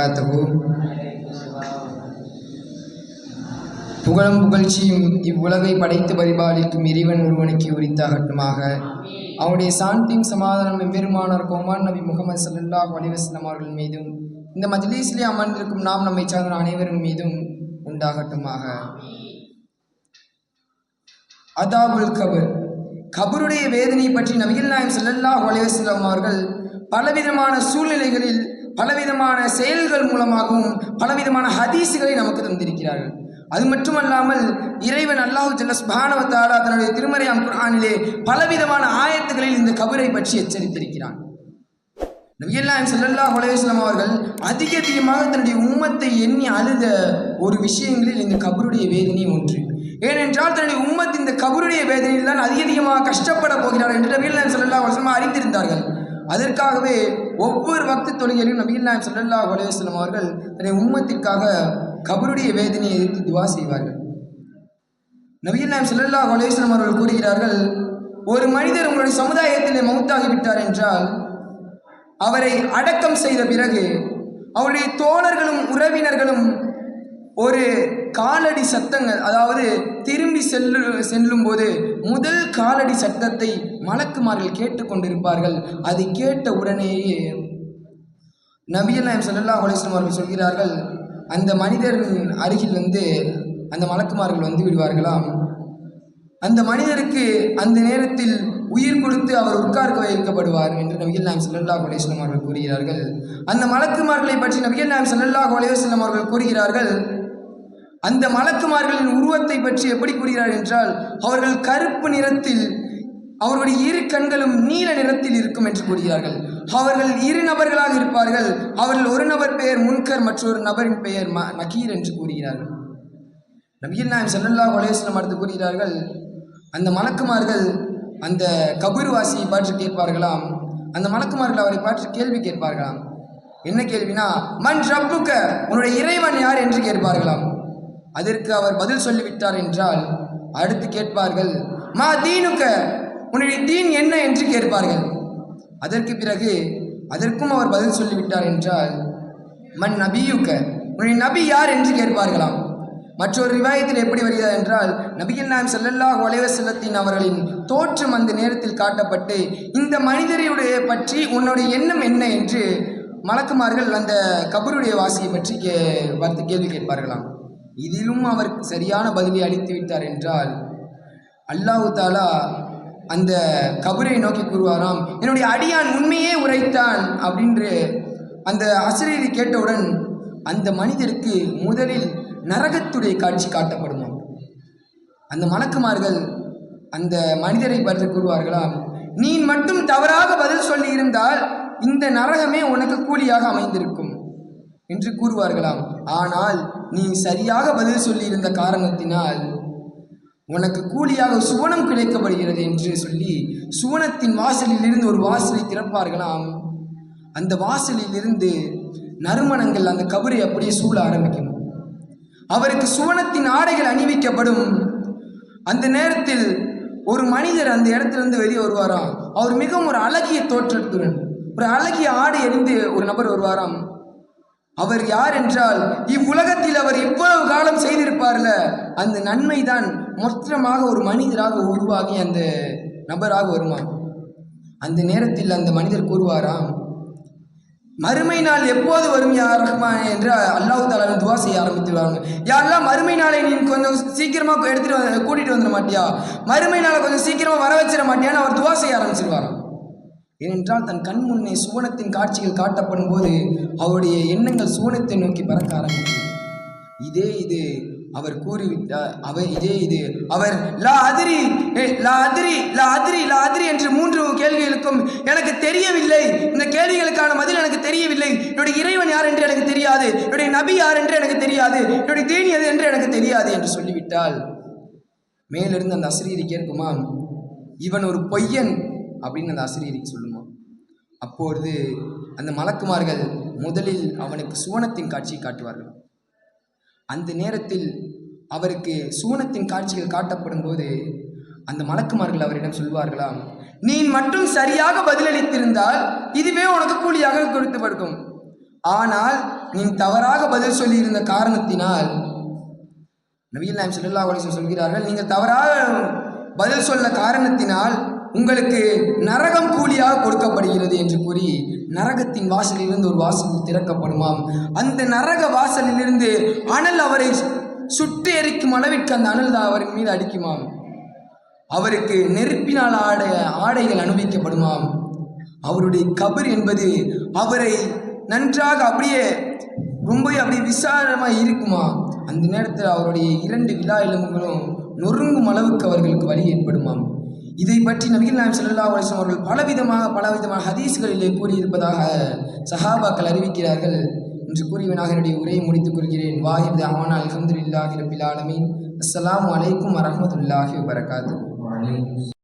வரஹ்மத்துல்லாஹி புகழும் புகழ்ச்சியும் இவ்வுலகை படைத்து பரிபாலிக்கும் இறைவன் ஒருவனுக்கு உரித்தாகட்டுமாக. அவனுடைய சாந்தியும் சமாதானம் எம்பெருமானார் கோமான் நபி முகமது ஸல்லல்லாஹு வலிவசனம் அவர்கள் மீதும் இந்த மஜ்லீஸ்லே அமர்ந்திருக்கும் நாம் நம்மை சார்ந்த அனைவரும் மீதும் உண்டாகட்டுமாக. அதாபுல் கபர். கபருடைய வேதனை பற்றி நபிகள் நாயம் ஸல்லல்லாஹு அலைஹி அவர்கள் பலவிதமான சூழ்நிலைகளில் பலவிதமான செயல்கள் மூலமாகவும் பலவிதமான ஹதீஸுகளை நமக்கு தந்திருக்கிறார்கள். அது மட்டுமல்லாமல் இறைவன் அல்லாஹு ஜல்ல சுப்ஹானஹு தன்னுடைய திருமறை அம் பலவிதமான ஆயத்துகளில் இந்த கபரை பற்றி எச்சரித்திருக்கிறான். நபிகள் செல்லல்லா ஸல்லல்லாஹு அவர்கள் அதிக அதிகமாக தன்னுடைய உம்மத்தை எண்ணி அழுத ஒரு விஷயங்களில் இந்த கபருடைய வேதனை ஒன்று. ஏனென்றால் தன்னுடைய உம்மத் இந்த கபருடைய வேதனையில் தான் அதிக அதிகமாக கஷ்டப்பட போகிறார் என்று நபிகள் செல்லல்லா ஸல்லல்லாஹு அறிந்திருந்தார்கள். அதற்காகவே ஒவ்வொரு வக்து தொழுகையிலும் நபீல் நாயம் ஸல்லல்லாஹு அலைஹி அவர்கள் தன்னை உம்மத்திற்காக கபருடைய வேதனையை எதிர்த்து துவா செய்வார்கள். நபீல் நாயம் ஸல்லல்லாஹு அலைஹி அவர்கள் கூறுகிறார்கள் ஒரு மனிதர் உங்களுடைய சமுதாயத்திலே மௌத்தாகிவிட்டார் என்றால் அவரை அடக்கம் செய்த பிறகு அவருடைய தோழர்களும் உறவினர்களும் ஒரு காலடி சத்தங்கள் அதாவது திரும்பி செல்லு செல்லும் போது முதல் காலடி சத்தத்தை மலக்குமார்கள் கேட்டுக்கொண்டிருப்பார்கள். அது கேட்ட உடனேயே நபிகள் நாயம் ஸல்லல்லாஹு அலைஹி அவர்கள் சொல்கிறார்கள் அந்த மனிதரின் அருகில் வந்து அந்த மலக்குமார்கள் வந்து விடுவார்களாம். அந்த மனிதருக்கு அந்த நேரத்தில் உயிர் கொடுத்து அவர் உட்கார்க்க வைக்கப்படுவார் என்று நபிகள் நாயம் செல்லல்லா அலைஹி அவர்கள் கூறுகிறார்கள். அந்த மலக்குமார்களை பற்றி நபிகள் நாயம் ஸல்லல்லாஹு அலைஹி அவர்கள் கூறுகிறார்கள் அந்த மலக்குமார்களின் உருவத்தை பற்றி எப்படி கூறுகிறார் என்றால் அவர்கள் கருப்பு நிறத்தில் அவருடைய இரு கண்களும் நீல நிறத்தில் இருக்கும் என்று கூறுகிறார்கள். அவர்கள் இரு நபர்களாக இருப்பார்கள். அவர்கள் ஒரு நபர் பெயர் முன்கர் மற்றொரு நபரின் பெயர் ம நகீர் என்று கூறுகிறார்கள். நபீர் நாயம் ஸல்லல்லாஹு அலைஹி அடுத்து கூறுகிறார்கள் அந்த மலக்குமார்கள் அந்த கபூர்வாசியை பாற்று கேட்பார்களாம். அந்த மலக்குமார்கள் அவரை பாற்று கேள்வி கேட்பார்களாம். என்ன கேள்வினா மண் ரப்புக்க உன்னுடைய இறைவன் யார் என்று கேட்பார்களாம். அதற்கு அவர் பதில் சொல்லிவிட்டார் என்றால் அடுத்து கேட்பார்கள் மா தீனுக்க? உன்னுடைய தீன் என்ன என்று கேட்பார்கள். அதற்கு பிறகு அதற்கும் அவர் பதில் சொல்லிவிட்டார் என்றால் மன் நபியுக்க? உன்னுடைய நபி யார் என்று கேட்பார்களாம். மற்றொரு ரிவாயத்தில் எப்படி வருகிறது என்றால் நபிகள் நாயம் செல்லல்லாஹ் ஒலைவ செல்லத்தின் அவர்களின் தோற்றம் அந்த நேரத்தில் காட்டப்பட்டு இந்த மனிதரையுடைய பற்றி உன்னுடைய எண்ணம் என்ன? என்று மலக்குமார்கள் அந்த கபருடைய வாசியை பற்றி கே பார்த்து கேள்வி கேட்பார்களாம். இதிலும் அவர் சரியான பதிலை அளித்து விட்டார் என்றால் அல்லாஹு தாலா அந்த கபரை நோக்கி கூறுவாராம் என்னுடைய அடியான் உண்மையே உரைத்தான் அப்படின்று அந்த ஆசிரியரை கேட்டவுடன் அந்த மனிதருக்கு முதலில் நரகத்துடைய காட்சி காட்டப்படுமாம். அந்த மலக்குமார்கள் அந்த மனிதரை பற்றி கூறுவார்களாம் நீ மட்டும் தவறாக பதில் சொல்லி இருந்தால் இந்த நரகமே உனக்கு கூலியாக அமைந்திருக்கும். என்று கூறுவார்களாம். ஆனால் நீ சரியாக பதில் சொல்லியிருந்த காரணத்தினால் உனக்கு கூலியாக சுவனம் கிடைக்கப்படுகிறது என்று சொல்லி சுவனத்தின் வாசலில் இருந்து ஒரு வாசலை திறப்பார்களாம். அந்த வாசலில் இருந்து நறுமணங்கள் அந்த கபரை அப்படியே சூழ ஆரம்பிக்கும். அவருக்கு சுவனத்தின் ஆடைகள் அணிவிக்கப்படும். அந்த நேரத்தில் ஒரு மனிதர் அந்த இடத்திலிருந்து வெளியே வருவாராம். அவர் மிகவும் ஒரு அழகிய தோற்றத்துடன் ஒரு அழகிய ஆடை அணிந்து ஒரு நபர் வருவாராம். அவர் யார் என்றால் இவ்வுலகத்தில் அவர் இவ்வளவு காலம் செய்திருப்பார்ல? அந்த நன்மை தான் மொத்தமாக ஒரு மனிதராக உருவாகி அந்த நபராக வருமா அந்த நேரத்தில் அந்த மனிதர் கூறுவாராம் மறுமை நாள் எப்போது வரும் யா ரஹ்மான்? என்று அல்லாஹு தாலா துவா செய்ய ஆரம்பித்துள்ளாங்க. யாரெல்லாம் மறுமை நாளை நீ கொஞ்சம் சீக்கிரமாக எடுத்துட்டு வந்து கூட்டிகிட்டு வந்துட மாட்டியா? மறுமை நாளை கொஞ்சம் சீக்கிரமாக வர வச்சிட மாட்டியான்னு அவர் துவா செய்ய ஆரம்பிச்சிருவாராம். ஏனென்றால் தன் கண் முன்னே சுவனத்தின் காட்சிகள் காட்டப்படும் போது அவருடைய எண்ணங்கள் சுவனத்தை நோக்கி பறக்க ஆரம்பிக்கும் இதே இது அவர் கூறிவிட்டார் அவர் இதே இது அவர் லா அதிரி ஏ, லா அதிரி லா அதிரி லா அதிரி என்று மூன்று கேள்விகளுக்கும் எனக்கு தெரியவில்லை. இந்த கேள்விகளுக்கான பதில் எனக்கு தெரியவில்லை. என்னுடைய இறைவன் யார் என்று எனக்கு தெரியாது. என்னுடைய நபி யார் என்று எனக்கு தெரியாது. என்னுடைய தீனி எது என்று எனக்கு தெரியாது என்று சொல்லிவிட்டால் மேலிருந்து அந்த அசிரியரை கேட்குமாம் இவன் ஒரு பொய்யன் அப்படின்னு அந்த ஆசிரியருக்கு சொல்லுங்க அப்பொழுது அந்த மலக்குமார்கள் முதலில் அவனுக்கு சுவனத்தின் காட்சியை காட்டுவார்கள். அந்த நேரத்தில் அவருக்கு சுவனத்தின் காட்சிகள் காட்டப்படும் போது அந்த மலக்குமார்கள் அவரிடம் சொல்வார்களாம் நீ மட்டும் சரியாக பதிலளித்திருந்தால் இதுவே உனக்கு கூலியாக கொடுத்து படுக்கும் ஆனால் நீ தவறாக பதில் சொல்லியிருந்த காரணத்தினால் நபிகள் நாயம் சொல்லா சொல்கிறார்கள் நீங்கள் தவறாக பதில் சொல்ல காரணத்தினால் உங்களுக்கு நரகம் கூலியாக கொடுக்கப்படுகிறது என்று கூறி நரகத்தின் வாசலிலிருந்து ஒரு வாசல் திறக்கப்படுமாம். அந்த நரக வாசலிலிருந்து அனல் அவரை சுட்டு எரிக்கும் அளவிற்கு அந்த அனல் தான் அவரின் மீது அடிக்குமாம். அவருக்கு நெருப்பினால் ஆட ஆடைகள் அனுபவிக்கப்படுமாம். அவருடைய கபர் என்பது அவரை நன்றாக அப்படியே ரொம்ப அப்படியே விசாலமாக இருக்குமா. அந்த நேரத்தில் அவருடைய இரண்டு விழா எலும்புகளும் நொறுங்கும் அளவுக்கு அவர்களுக்கு வழி ஏற்படுமாம். இதை பற்றி நபிகள் நாயம் ஸல்லல்லாஹு அவர்கள் பலவிதமாக பலவிதமான ஹதீஸ்களிலே கூறியிருப்பதாக சஹாபாக்கள் அறிவிக்கிறார்கள் என்று கூறியவனாக என்னுடைய உரையை முடித்துக் கொள்கிறேன். வாஹித் அஹ்மான் அலமதுல்லாஹி ரபில் ஆலமீன். அஸ்லாம் அலைக்கும் வரமத்துல்லாஹி வரகாத்து